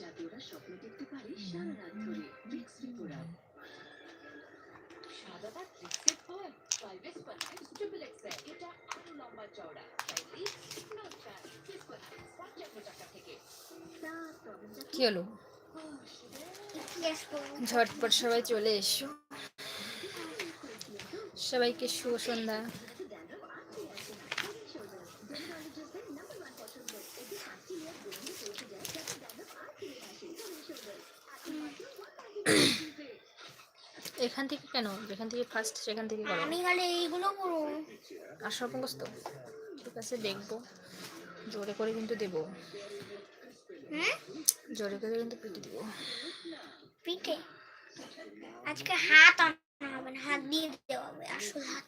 যাতে ওরা স্বপ্ন দেখতে পারে সারা রাত ধরে ভিক্স রিপোরাম সাদা দাগ ফিক্সড হয় টয়লেট বানায় ট্রিপল এক্সেল এটা আরও লম্বা চওড়া থেকে ঝটপট সবাই চলে এসো। সবাইকে শুভ সন্ধ্যা। এখান থেকে কেন? যেখান থেকে ফার্স্ট সেখান থেকে করো আমি খালি এইগুলো করব। আর সব মুখস্থ ঠিক আছে দেখব। জোরে করে কিন্তু দেবো। হুম জোরে করে কিন্তু পিটে দেবো। পিঠে? আজকে হাত আনা হবে না হাত দিয়ে দিতে হবে আসল হাত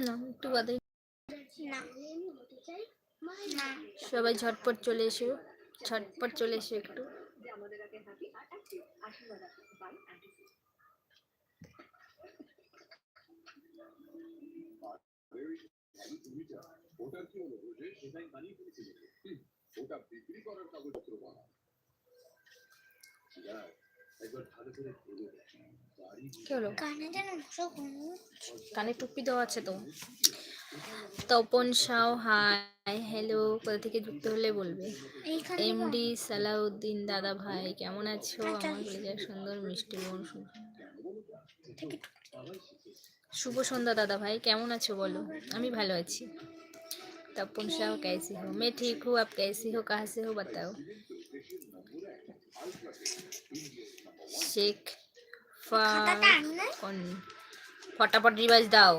না একটু বাদে। না। না। সবাই ঝটপট চলে এসো ঝটপট চলে এসো একটু। ওটার কি হলো যে সেটাই বানিয়ে ফেলেছিল ওটা বিক্রি করার কাগজপত্র বানা যাক, একবার ভালো করে ভেবে দেখ বাড়ি কি হলো কানে যেন মশা ঘুমু কানে টুপি দেওয়া আছে তো তপন সাও হাই হ্যালো কোথা থেকে যুক্ত হলে বলবে এইখানে এমডি সালাউদ্দিন দাদা ভাই কেমন আছো আমার কলেজের সুন্দর মিষ্টি বোন শুভ শুভ সন্ধ্যা দাদা ভাই কেমন আছো বলো আমি ভালো আছি তপন সাও कैसी हो मैं ठीक हूँ आप कैसी हो कहाँ से हो बताओ শেখ খাতাটা আনি না কোন ফটাফট রিভাইজ দাও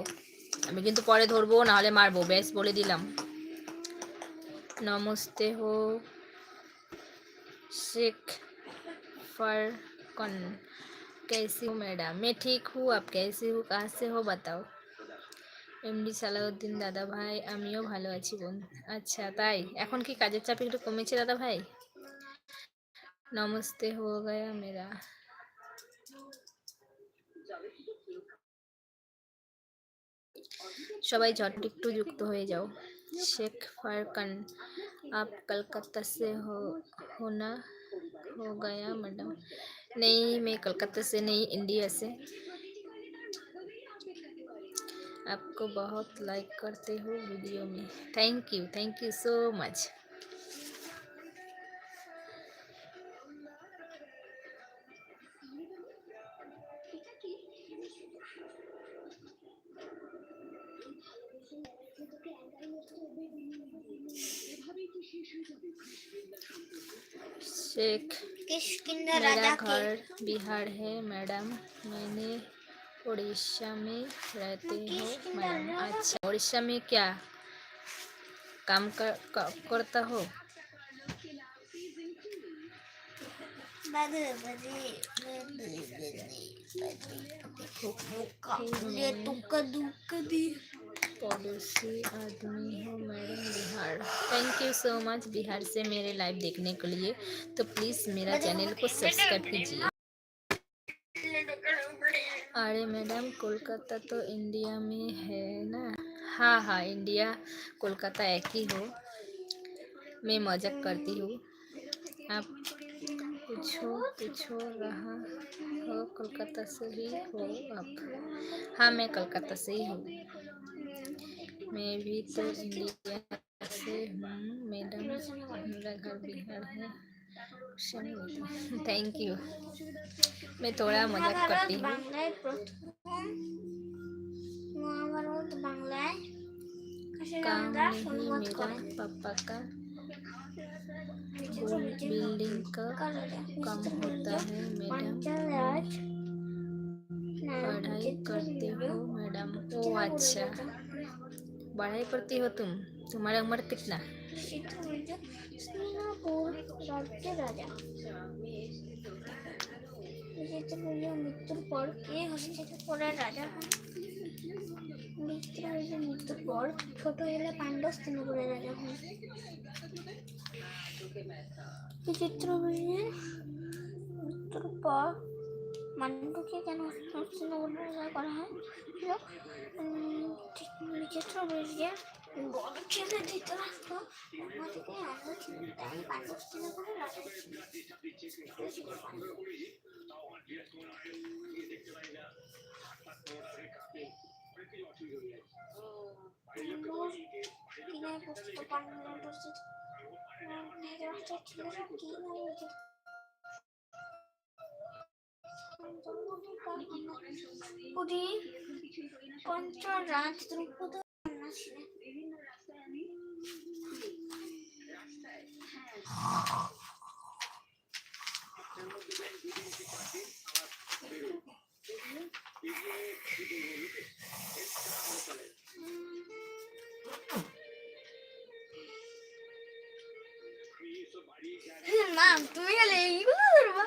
আমি কিন্তু পরে ধরবো নাহলে মারবো বেশ বলে দিলাম নমস্তে হো शेख फरकन कैसी हो मैडम मैं ठीक हूँ आप कैसी हो कहाँ से हो बताओ এমডি সালাউদ্দিন দাদা ভাই আমিও ভালো আছি বোন আচ্ছা তাই এখন কি কাজের চাপ একটু কমেছে দাদা ভাই নমস্তে হো গয়া মেরা সবাই ঝট একটু যুক্ত হয়ে যাও শেখ ফারকান आप कलकत्ता से हो होना हो गया मैडम नहीं मैं कलकत्ता से नहीं इंडिया से आपको बहुत लाइक करते हो वीडियो में thank you thank you so much किसकिंदा मेरा घर बिहार है मैडम मैंने उड़ीसा में रहते हो मैडम अच्छा उड़ीसा में क्या काम कर, कर, करता हो बादे बादे ये तुक्का दुक्का दी पड़ोसी आदमी हो madam Bihar. Thank you so much Bihar से मेरे लाइव देखने के लिए। तो प्लीज़ मेरा चैनल को सब्सक्राइब कीजिए। अरे मैडम, कोलकाता तो इंडिया में है ना? हाँ हाँ इंडिया कोलकाता एक ही हो। मैं मज़ाक करती हूँ। आप पूछो पूछो, रहा हो कोलकाता से ही हो आप? हाँ मैं कोलकाता से ही हूँ। मैं भी तो इंडिया से हूँ, मैडम मेरा घर बिहार है। थैंक यू मैं थोड़ा मज़ाक करती हूँ। पापा का बिल्डिंग का काम होता है, मैडम। पढ़ाई करते हो, मैडम। ओ अच्छा। पढ़ाई करती हो तुम तुम्हारा उम्र कितना সিঙ্গাপুর রাজ্যের রাজা হস্তিনাপুরের মৃত্যুর পর কে হস্তিনাপুরের রাজা হন বিচিত্রবীর্যের মৃত্যুর পর ছোট হলে পাণ্ডব হস্তিনাপুরের রাজা হন বিচিত্রবীর্যের মৃত্যুর পর মান্টুকে কেন হস্তিনগর করা হয় নিচেটা বেরিয়ে বড় ছেলে দিতে আসতো ওখান থেকে আলো ছিল তাই হস্তিনগরে লটারি কিনে করতে পারব না ছেলেরা কি বলছে পুরি পঞ্চরাজ দ্রৌপদ বিভিন্ন তুমি গেলে এইগুলো ধরবা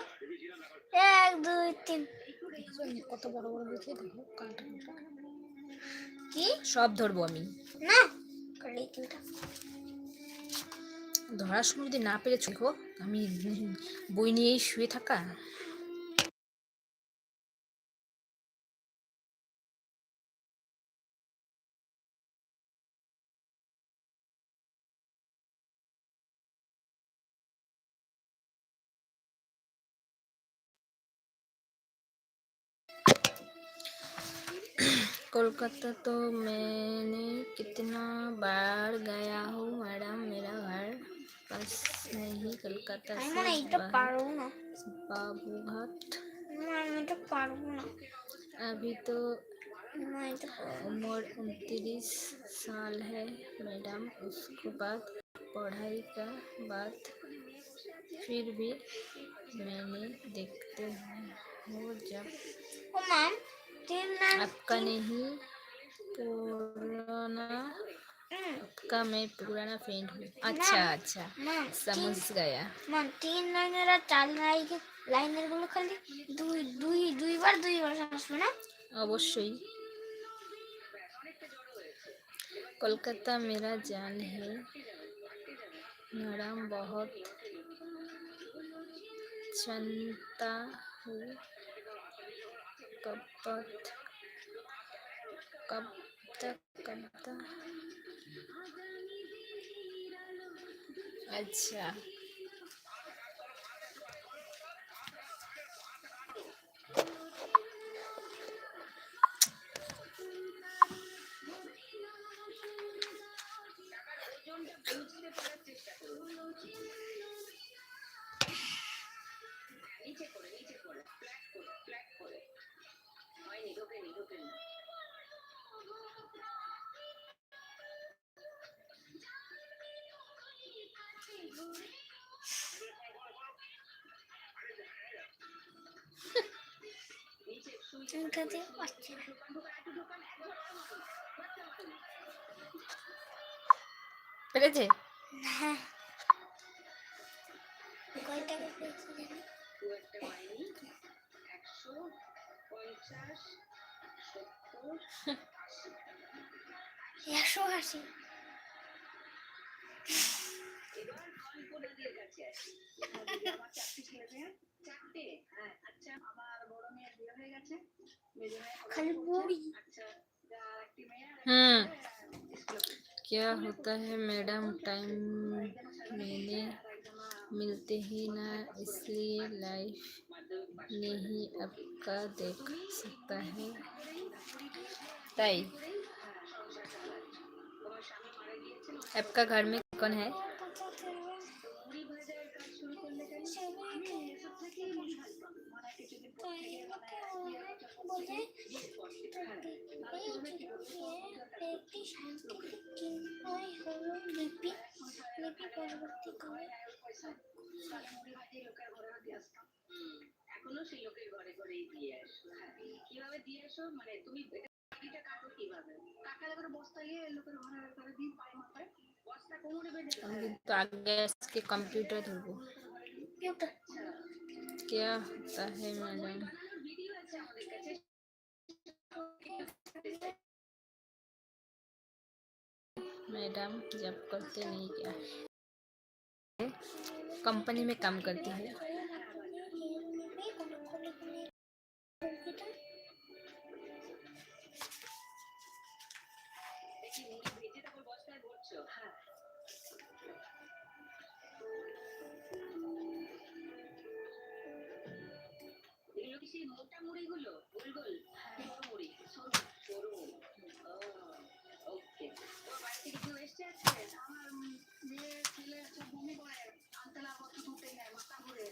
এক দুই তিন কত বড় বড় দেখো কাঁটা কাঁটা। কি? সব ধরবো আমি। না ধরার সময় যদি না পেরেছ আমি বই নিয়েই শুয়ে থাকা। कोलकाता तो मैंने कितना बार गया हूँ मैडम मेरा घर बस नहीं कोलकाता से तो बाबू घाट तो अभी तो, तो उम्र उनतीस साल है मैडम उसके बाद पढ़ाई का बात फिर भी मैंने देखते हूँ। जब मैम आपका नहीं पुराना आपका मैं पुराना फ्रेंड हूँ अच्छा अच्छा মা समझ गया মা তিন লাইনের আর চার লাইন লাইনের গুলো খালি দুই দুই দুইবার দুইবার আসবে না अवश्य कोलकाता मेरा जान है मैडम बहुत चलता हूँ babbat kabda तक अच्छा উঠাতে পারছি না। পেরেছে? হ্যাঁ। কয় টাকা পেয়েছি জানি একশো পঞ্চাশ সত্তর আশি। কাছে আসি ছেলে মেয়ে চারটে হ্যাঁ আচ্ছা আমার বড় মেয়ের বিয়ে হয়ে গেছে মেজো মেয়ে খালি বুড়ি আচ্ছা আর একটি মেয়ে আর हम्म স্কুলে পড়ে। क्या होता है मैडम टाइम मैंने मिलते ही ना इसलिए लाइफ नहीं आपका देख सकता है ताई তোমার স্বামী মারা গিয়েছিল आपका घर में कौन है জীবনে একটি শান্তি চিন্ময় হলো লিপি লিপি পরবর্তী করে তাহলে মুড়ি ভাজি লোকের ঘরে ঘরে দিয়ে আসতাম এখনো সেই লোকের ঘরে ঘরেই দিয়ে আসো হ্যাঁ কিভাবে দিয়ে আসো মানে তুমি এটা কাটো কিভাবে কাকালে করে বস্তা গিয়ে লোকের ঘরে ঘরে দিয়ে পায়ে মাথায় বস্তা কোমরে বেঁধে हम तो आगे इसके कंप्यूटर धोबो কম্পিউটার क्या होता है मैडम? मैडम जब करते नहीं क्या? कंपनी में काम करती है। মোটা মুড়িগুলো? গোল গোল? সরু মুড়ি। সরু ওকে। তোমার বাড়ি থেকে কেউ এসছে আজকে? আমার মেয়ে ছেলে সব বমি করে। আমতলা কত দুটে নেয় মাথা ঘুরে।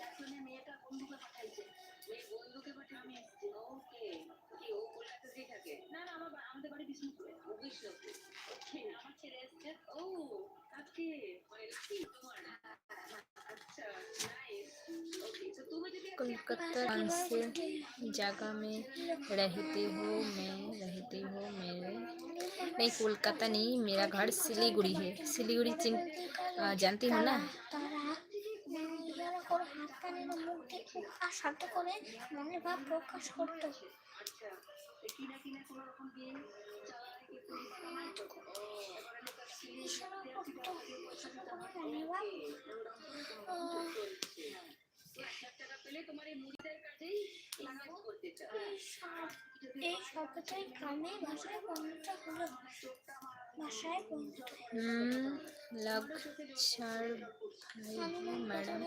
তার জন্য মেয়েটা বন্ধুকে পাঠাইছে। মেয়ে বন্ধুকে আমি এসেছি। ওকে। কি ও কলকাতা দিয়ে থাকে? না না আমার আমাদের বাড়ি বিষ্ণুপুরে। ও বিষ্ণুপুর। ওকে আমার ছেলে এসছে। ও আজকে তোমার इकहत्तर से जगह में रहती हूँ, मैं रहती हूँ, मेरे। नहीं, कोलकाता नहीं, मेरा घर सिलीगुड़ी है। सिलीगुड़ी चिन जानती हूँ ना? हाँ। পেলে তোমার এই মুড়িটার কাজেই ইনভেস্ট করতে চাও এই সব এই শব্দটাই গ্রামে ভাষায় বন্ধুটা হলো ভাষায় বন্ধুটা हम्म, लग चार भाई हैं मैडम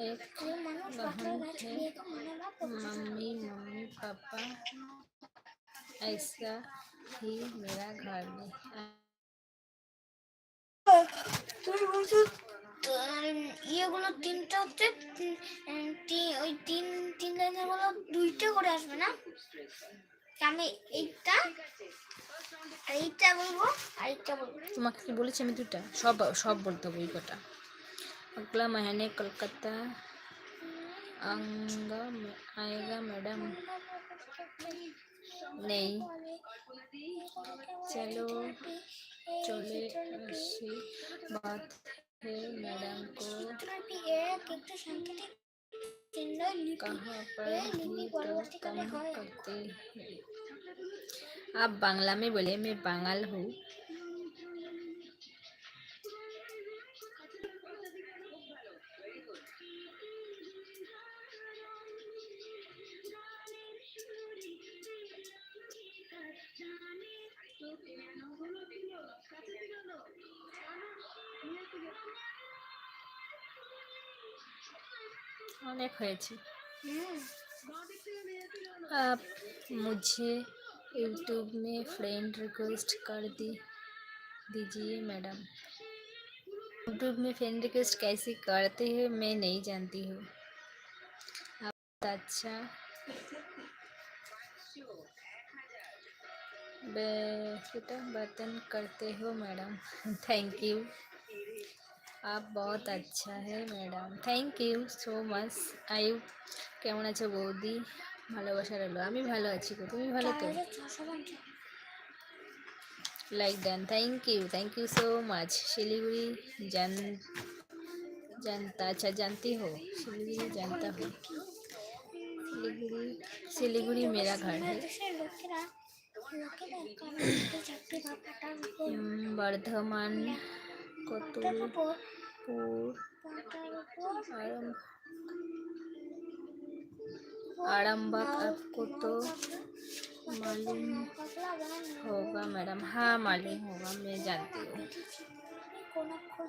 एक প্রিয় মানুষ बहन বাচ্চার গাছ है নিয়ে তো মনের ভাব প্রকাশ করে। मम्मी मम्मी पापा ऐसा ही मेरा घर में তুমি বলছো ইয়েগুলো তিনটা হচ্ছে উম, উম, তি- ওই তিন তিন লাইনের গুলো দুইটা করে আসবে না আমি এইটা আর এইটা বলবো আর এইটা বলবো তোমাকে কি বলেছি আমি দুটা সব সব বলতে হবে ওই কটা अगला महीने कलकत्ता आऊंगा आएगा मैडम नहीं चलो चले ऐसी बात मैडम को पर करते हैं आप बांग्ला में बोले मैं बांगल हूँ। হয়েছে হুম आप मुझे यूट्यूब में फ्रेंड रिक्वेस्ट कर दी दीजिए मैडम यूट्यूब में फ्रेंड रिक्वेस्ट कैसे करते हैं मैं नहीं जानती हूँ आप बहुत अच्छा बे- बेटा बर्तन करते हो मैडम थैंक यू আপ বহুত আচ্ছা হে madam thank you so much I কেমন আছো বৌদি? ভালোবাসা রইল। আমি ভালো আছি গো। তুমি ভালো তো? Like then thank you thank you so much Siliguri জান জানতা। আচ্ছা জানতে হো। শিলিগুড়ি জানতা হো। শিলিগুড়ি শিলিগুড়ি মেরাঘাট বর্ধমান কত কতুলপুর উপর পাটার উপর आराम आरामबाग आपको तो मालूम পাতলা বানানো होगा मैडम हाँ मालूम होगा मैं जानती हूँ কোন অক্ষর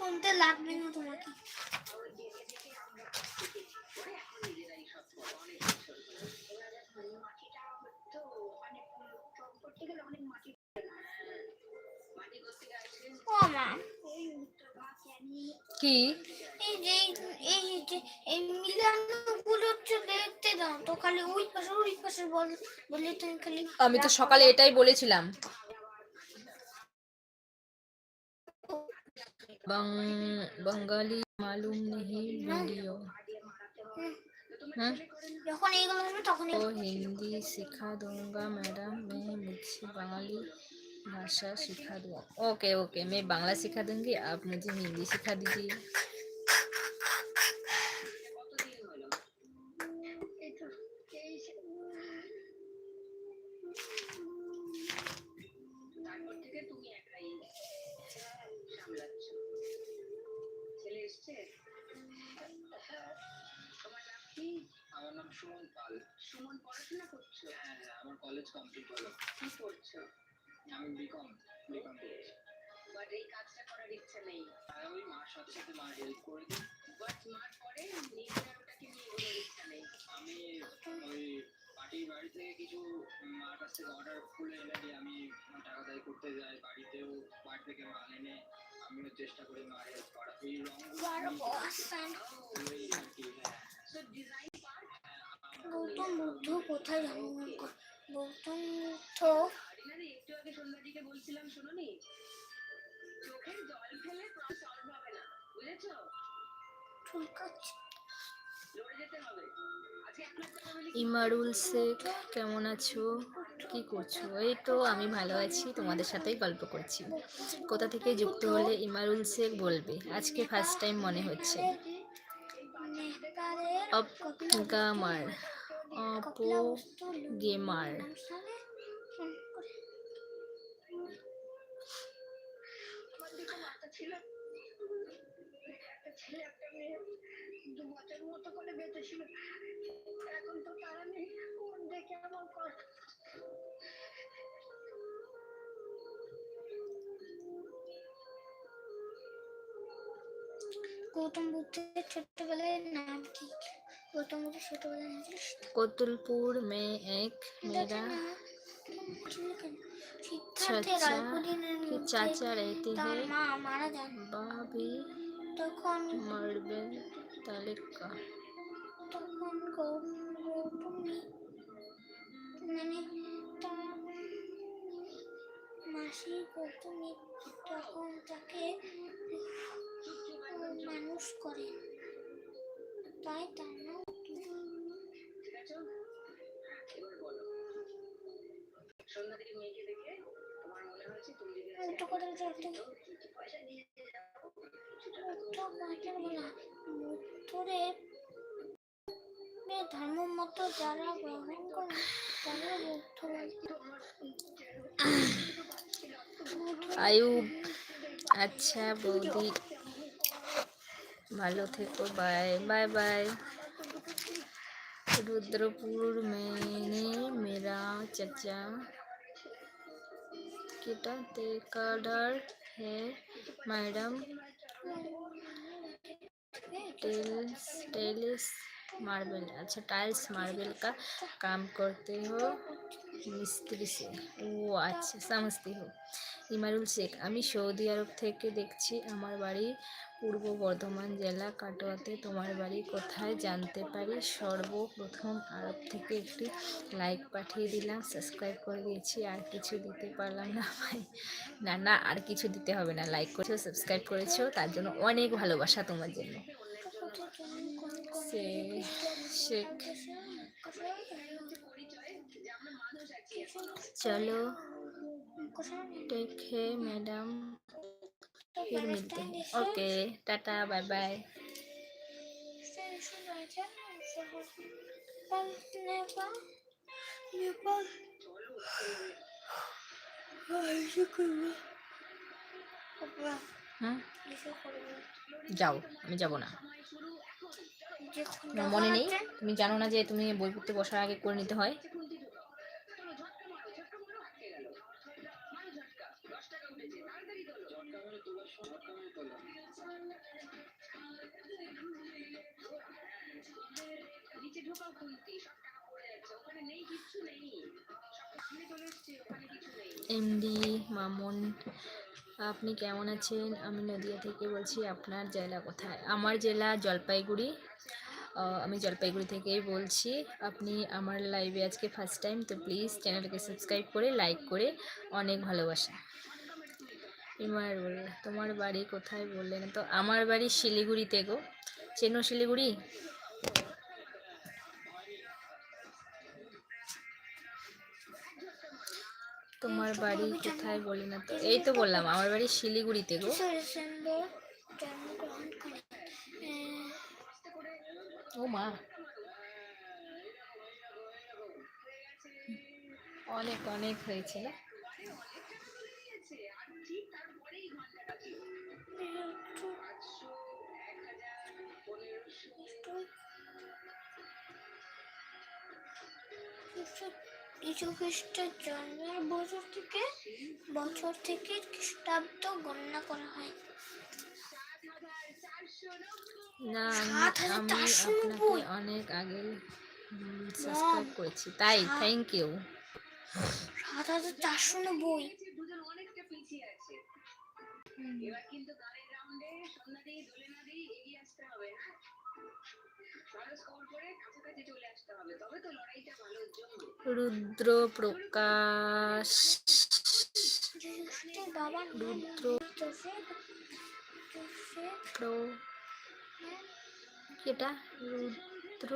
করতে আসে ও মা। কি? এই যে এই যে এই মিলানো গুলো দেখতে দাও তো খালি ওই পাশে ওই পাশে বল বলে তুমি খালি আমি তো সকালে এটাই বলেছিলাম। बंग, बंगाली मालूम नहीं वीडियो। हाँ? तो हिंदी सिखा दूँगा मैडम मैं मुझे बंगाली भाषा सिखा दूँ ओके ओके मैं बांग्ला सिखा दूँगी आप मुझे हिंदी सिखा दीजिए। সুমন পাল সুমন পড়াশোনা করছ? হ্যাঁ হ্যাঁ আমার কলেজ কমপ্লিট হলো। কি করছ? আমি বিকম বিকম করেছি। বাট এই কাজটা করার ইচ্ছা নেই। আর ওই মার সাথে সাথে মার হেল্প করে দিই। বাট মার পরে নিজের ওটাকে নিয়ে এগোনোর ইচ্ছা নেই। আমি ওই পার্টির বাড়ি থেকে কিছু মার কাছ থেকে অর্ডার ফুল এনে দিয়ে আমি টাকা দায়ী করতে যাই বাড়িতেও বাড়ি থেকে মাল এনে আমিও চেষ্টা করি মার হেল্প করা এই রঙগুলো আর কি হ্যাঁ। সো ডিজাইন গৌতম বুদ্ধ কোথায় জন্মগ্রহণ করে? গৌতম বুদ্ধ? একটু আগে সন্ধ্যাদিকে বলছিলাম শুনুনি? চোখের জল ফেলে সলভ হবে না বুঝেছ? ইমারুল শেখ কেমন আছো? কি করছ? এই তো আমি ভালো আছি তোমাদের সাথেই গল্প করছি। কোথা থেকে যুক্ত হলে ইমারুল শেখ বলবে? আজকে ফার্স্ট টাইম মনে হচ্ছে। নেপালের অপ গামার অপো গেমার আমার ছিল একটা মেয়ে দু বছর মতো করে বেঁচে ছিল এখন তো তারা নেই দেখে আমার কষ্ট গৌতম বুদ্ধের ছোটবেলায় নাম কি? গৌতম বুদ্ধের ছোটবেলায় নাম ছিল कोतुलपुर में एक मेरा সিদ্ধার্থের চাচা অল্প দিনের के মধ্যে चाचा रहते তার हैं মা মারা যান बाबी তখন मरबेल तालिका তখন গৌ- গৌতমী মানে তার মাসি গৌতমী তখন তাকে মানুষ করে তাই তার নাম ঠিক আছে এবার বলো সন্ধ্যাদির মেয়েকে দেখে তোমার মনে হয়েছে তুমি যদি আজকে করে পয়সা ধর্ম মতো যারা গ্রহণ করে তারা বৌদ্ধ আয়ুব আচ্ছা বৌদি। ভালো থেকো বাই बाय बाय रुद्रपुर मैंने मेरा चचा किटा टेकाडर है मैडम टेल्स टेलिस मार्बल अच्छा टाइल्स मार्बल का काम करते हो মিস্ত্রি সে ও আচ্ছা সমঝতি হো ইমারুল শেখ, আমি সৌদি আরব থেকে দেখছি আমার বাড়ি পূর্ব বর্ধমান জেলা কাটোয়াতে। তোমার বাড়ি কোথায় জানতে পারি? সর্বপ্রথম আরব থেকে একটি লাইক পাঠিয়ে দিলাম সাবস্ক্রাইব করে দিয়েছি। আর কিছু দিতে পারলাম না ভাই। না না, আর কিছু দিতে হবে না। লাইক করেছ সাবস্ক্রাইব করেছ, তার জন্য অনেক ভালোবাসা তোমার জন্য। শেখ चलो टेक है मैडम फिर मिलते हैं ओके टाटा बाय बाय হুম যাও আমি যাব না তোমার মনে নেই তুমি জানো না যে তুমি বই পড়তে বসার আগে করে নিতে হয় নিচে ঢোকাও খুলতি সব টাকা পড়ে যাচ্ছে, ওখানে নেই, কিচ্ছু নেই। সামনে চলে এসছে, ওখানে কিছু নেই। এমডি মামুন, আপনি কেমন আছেন? আমি নদিয়া থেকে বলছি, আপনার জেলা কোথায়? আমার জেলা জলপাইগুড়ি। আমি জলপাইগুড়ি থেকেই বলছি, আপনি আমার লাইভে আজকে ফার্স্ট টাইম তো প্লিজ চ্যানেলকে সাবস্ক্রাইব করে লাইক করে, অনেক ভালোবাসা। এবার বললে তোমার বাড়ি কোথায় বললেন? তো আমার বাড়ি শিলিগুড়িতে গো। চেনো শিলিগুড়ি? তোমার বাড়ি কোথায় বলি না তো? এই তো বললাম, আমার বাড়ি শিলিগুড়িতে গো। ও মা। অনেক অনেক হয়েছে কিছু খ্রিস্টের জন্মের বছর থেকে বছর থেকে খ্রিস্টাব্দ গণনা করা হয়। না আমি আপনাকে অনেক আগে সাবস্ক্রাইব করেছি। তাই থ্যাংক ইউ সাত হাজার চারশো নব্বই। রুদ্র প্রকাশ রুদ্র প্রো এটা রুদ্র।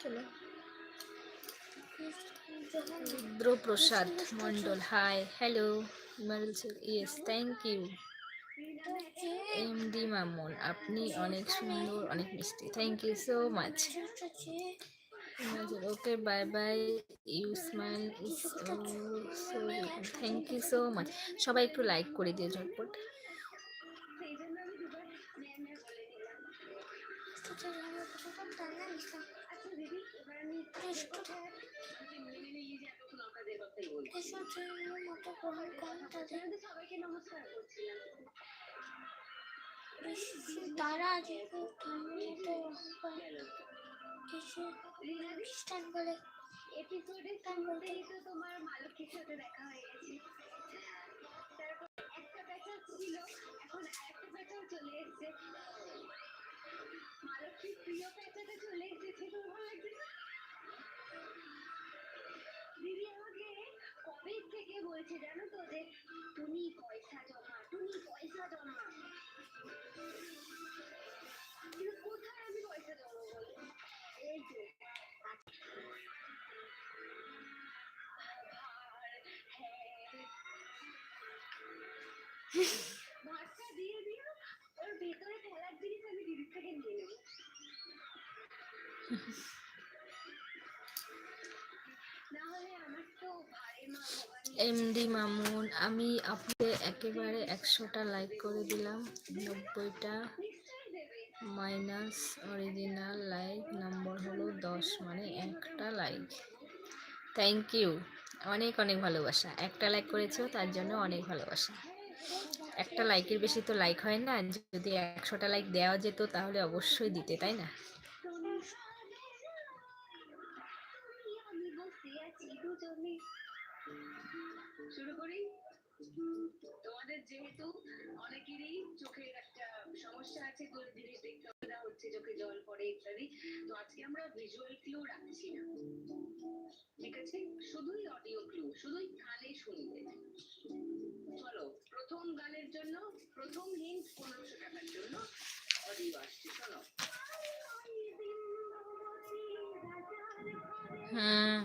চলো। Johan Rudra Prasad Mondal hi hello yes thank you MD Mamun, আপনি অনেক সুন্দর, অনেক মিষ্টি। Thank you so much okay bye bye you smile so thank you so much সবাই একটু লাইক করে দিও ঝটপট। আমি এসব জন্য মতো গ্রহণ করেন তাদের তারা যেহেতু ধর্মের মতো গ্রহণ করে কিছু খ্রিস্টান তোমার সাথে দেখা হয়ে গেছে একটা ব্যাচা ছিল এখন আরেকটা ব্যাচাও চলে এসেছে মালতীর প্রিয় ব্যাচাটা চলে এসেছে না? দিদি আমাকে কবে থেকে বলছে জানো তো যে তুমি পয়সা জমা, তুমি পয়সা জমা। কিন্তু কোথায় আমি পয়সা জমা বলো? এই যে ভাতটা দিয়ে দিও, ওর ভেতরে খেলার জিনিস আমি দিদির থেকে নিয়ে নেব। এমডি মামুন, আমি আপনাকে একেবারে একশোটা লাইক করে দিলাম। নব্বইটা মাইনাস অরিজিনাল লাইক নম্বর হলো দশ মানে একটা লাইক থ্যাংক ইউ অনেক অনেক ভালোবাসা। একটা লাইক করেছ, তার জন্য অনেক ভালোবাসা। একটা লাইকের বেশি তো লাইক হয় না। যদি একশোটা লাইক দেওয়া যেত, তাহলে অবশ্যই দিতে, তাই না? জিনিস দেখতে হচ্ছে চোখে জল পড়ে ইত্যাদি। তো আজকে আমরা ভিজুয়াল ক্লু রাখছি না। ঠিক আছে? শুধুই অডিও ক্লু শুধুই কানে শুনবে চলো, প্রথম গানের জন্য, প্রথম হিন্ট পনেরোশো টাকার জন্য অডিও আসছে শোনো হুম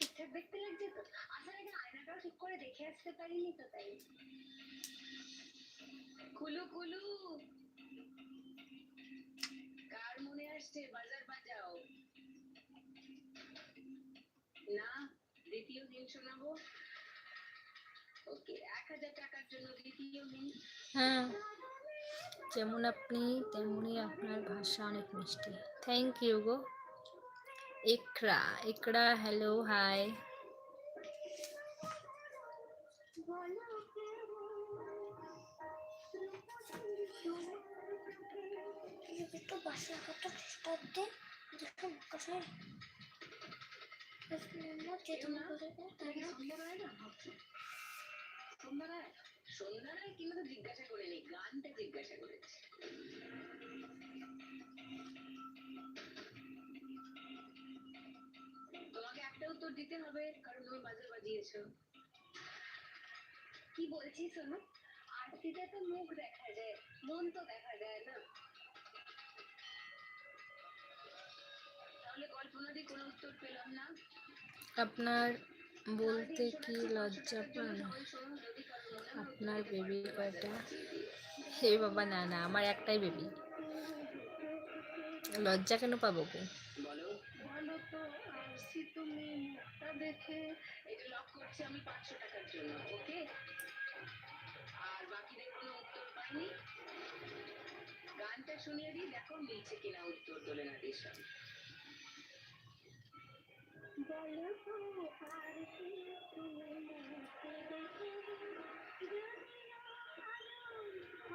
ঠিকঠাক দেখতে লাগছে তো। আসার আগে আয়নাটাও ঠিক করে দেখে আসতে পারিনি তো তাই। কুলু কুলু। কার মনে আসছে? বাজার বাজাও। না, দ্বিতীয় দিন শোনাবো? ওকে, এক হাজার টাকার জন্য দ্বিতীয় দিন হ্যাঁ যেমন আপনি, তেমনি আপনার ভাষা অনেক মিষ্টি। থ্যাংক ইউ গো ইকরা ইকরা হ্যালো হাই একটু পাশে রাখাটা চেষ্টা দে দেখো কোথায় চেতনা করে তাই না সন্ধ্যাবেলায় না ভাবছ সন্ধ্যাবেলায় সন্ধ্যাবেলায় কিংবা তো জিজ্ঞাসা করিনি গানটা জিজ্ঞাসা করেছি উত্তর দিতে হবে কারণ তুমি বাজে বাজিয়েছো। কি বলছি শোনো? আরতিতে তো মুখ দেখা যায় মন তো দেখা যায় না। তাহলে কোনো উত্তর পেলাম না। আপনার বলতে কি লজ্জা পান? আপনার বেবি কয়টা? হে বাবা না না আমার একটাই বেবি লজ্জা কেন পাবো গো? বলো। বলো তো। আসছি তুমি মুখটা দেখে। লক করছি আমি পাঁচশো টাকার জন্য ওকে আর বাকিদের কোনো উত্তর পাইনি। গানটা শুনিয়ে দিই, দেখো মিলছে কিনা উত্তর তোলে না দিস বলো আর তুমি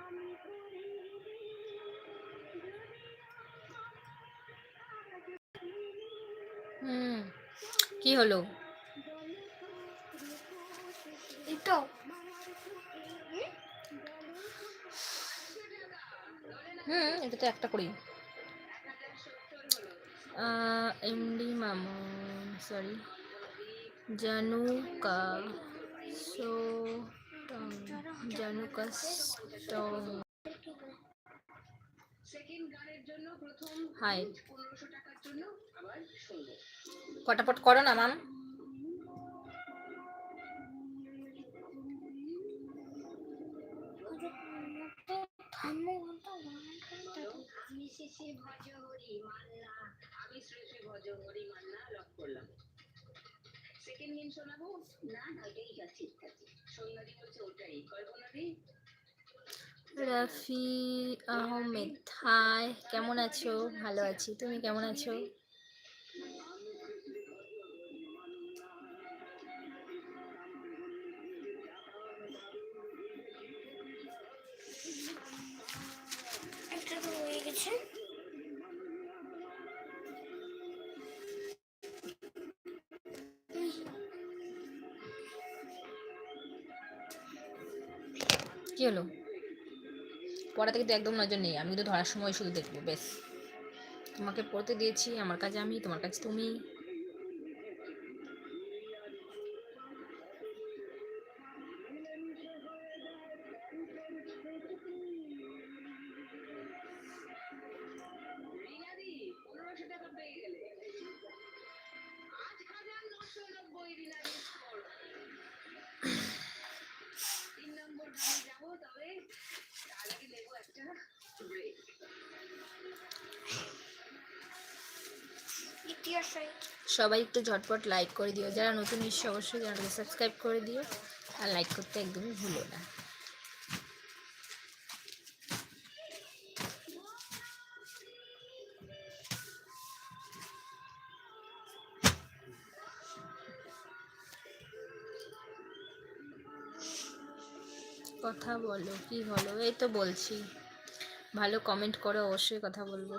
আমি হুম কি হলো? এটা হুম এটা তো একটা করি এমডি মামুন সরি জানুকা সো জানুকা স্টং সেকেন্ড গানের জন্য প্রথম হাই করো না মাম আমি শিশি ভজ হরি মান্না আমি ভজ হরি মান্না লক করলাম সেকেন্ড দিন শোনাবো? না না ওইটাই যা ঠিক আছে। সন্ধ্যাদি বলছে ওটাই কল্পনা কল্পনাদি রাফি আহমেদ হাই কেমন আছো? ভালো আছি তুমি কেমন আছো? পড়া কিন্তু একদম নজর নেই। আমি তো ধরার সময় শুধু দেখব বেশ তোমাকে পড়তে দিয়েছি, আমার কাছে আমি, তোমার কাছে তুমি। সবাই একটু ঝটপট লাইক করে দিও। যারা নতুন এসছে, অবশ্যই চ্যানেলকে সাবস্ক্রাইব করে দিও আর লাইক করতে একদমই ভুলো না। কথা বলো, কি হলো এই তো বলছি। ভালো কমেন্ট করো, অবশ্যই কথা বলব।